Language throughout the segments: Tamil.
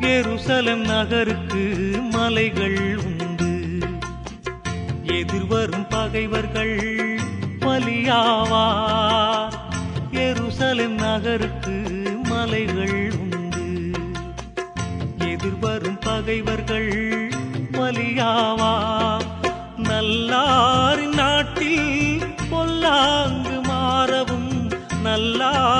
எருசலம் நகருக்கு மலைகள் உண்டு. எதிர்வரும் பகைவர்கள் பலியாவா? எருசலம் நகருக்கு மலைகள் உண்டு. எதிர்வரும் பகைவர்கள் பலியாவா? நல்லாரின் நாட்டில் பொல்லாங்கு மாறவும் நல்லாரின்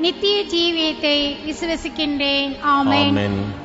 நித்திய ஜீவியத்தை விசுவசிக்கின்றேன். ஆமென்.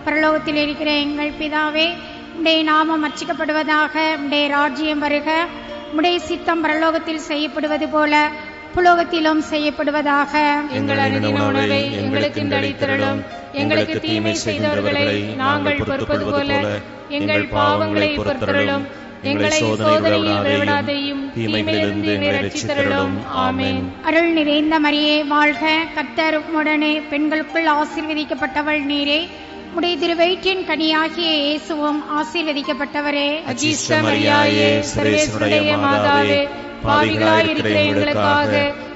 பரலோகத்தில் இருக்கிற எங்கள் பிதாவே உடைய நாமம் அர்ச்சிக்கப்படுவதாக உடைய ராஜ்யம் வருக. உடைய சித்தம் பரலோகத்தில் செய்யப்படுவது போல புலோகத்திலும் செய்யப்படுவதாக. எங்கள் அனுதின உணவை எங்களுக்கு அளித்தருளும் எங்களுக்கு தீமை செய்தவர்களை நாங்கள் பொறுப்பது போல எங்கள் பாவங்களை பொறுத்தருளும். எங்களை சோதனையில் விடாதையும் தீமையிலிருந்து ரட்சித்தருளும். ஆமென். அருள் நிறைந்த மரியே வாழ்க. கர்த்தர் உடனே பெண்களுக்குள் ஆசீர்வதிக்கப்பட்டவள் நீரே. உடைய திருவயிற்றின் கனியாகிய இயேசுவும் ஆசீர்வதிக்கப்பட்டவரே. அஜிஷ்ட மரியாயே சர்வேஸ்வருடைய மாதாவே பாவிகளாய் இருக்கிற எங்களுக்காக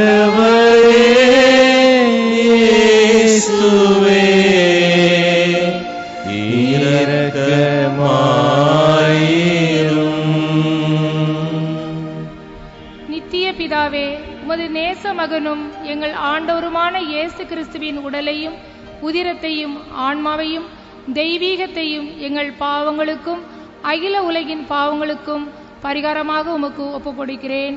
ஆண்டவரே இயேசுவே இரக்கமாயிரும் நித்திய பிதாவே உமது நேச மகனும் எங்கள் ஆண்டவருமான இயேசு கிறிஸ்துவின் உடலையும் உதிரத்தையும் ஆன்மாவையும் தெய்வீகத்தையும் எங்கள் பாவங்களுக்கும் அகில உலகின் பாவங்களுக்கும் பரிகாரமாக உமக்கு ஒப்புக் கொடுக்கிறேன்